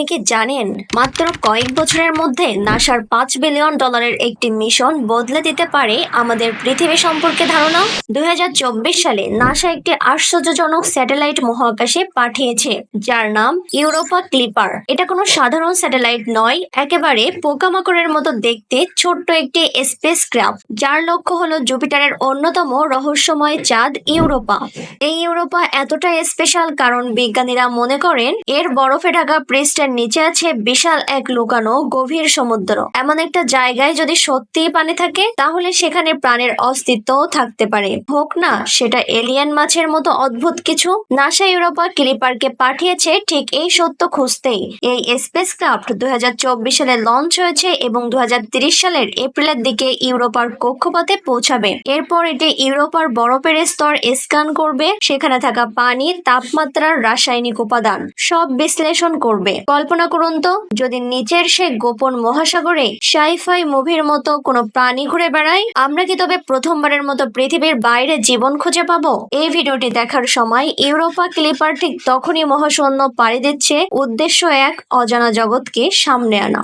আপনি কি জানেন? মাত্র কয়েক বছরের মধ্যে নাসার পাঁচ বিলিয়ন ডলারের একটি মিশন বদলে দিতে পারে আমাদের পৃথিবী সম্পর্কে ধারণা? দুই সালে নাসা একটি আশ্চর্যজনক স্যাটেলাইট মহাকাশে পাঠিয়েছে, যার নাম ইউরোপা ক্লিপার। এটা কোনো সাধারণ স্যাটেলাইট নয়, একেবারে পোকামাকড়ের মতো দেখতে ছোট্ট একটি স্পেস ক্রাফট যার লক্ষ্য হলো জুপিটারের অন্যতম রহস্যময় চাঁদ ইউরোপা। এই ইউরোপা এতটা স্পেশাল কারণ বিজ্ঞানীরা মনে করেন, এর বরফে ঢাকা পৃষ্ঠের নিচে আছে বিশাল এক লুকানো গভীর সমুদ্র। এমন একটা জায়গায় যদি সত্যিই পানি থাকে, তাহলে সেখানে প্রাণের অস্তিত্বও থাকতে পারে। হোক না, সেটা এলিয়ান মাছের মতো অদ্ভুত কিছু? নাসা ইউরোপা ক্লিপারকে পাঠিয়েছে ঠিক এই সত্য খুঁজতেই। এই স্পেস ক্রাফট দুই সালে লঞ্চ হয়েছে এবং দু সালের এপ্রিলের দিকে ইউরোপার কক্ষপথে পৌঁছাবে। এরপর এটি ইউরোপার বরফের স্তর স্ক্যান করবে। সেখানে থাকা পানির তাপমাত্রার রাসায়নিক উপাদান সব বিশ্লেষণ করবে। কল্পনা করুন তো, যদি নিচের সে গোপন মহাসাগরে সাইফাই মুভির মতো কোনো প্রাণী ঘুরে বেড়ায়, আমরা কি তবে প্রথমবারের মতো পৃথিবীর বাইরে জীবন খুঁজে পাবো? এই ভিডিওটি দেখার সময় ইউরোপা ক্লিপার ঠিক তখনই মহাশূন্য পাড়ি দিচ্ছে, উদ্দেশ্য এক, অজানা জগৎকে সামনে আনা।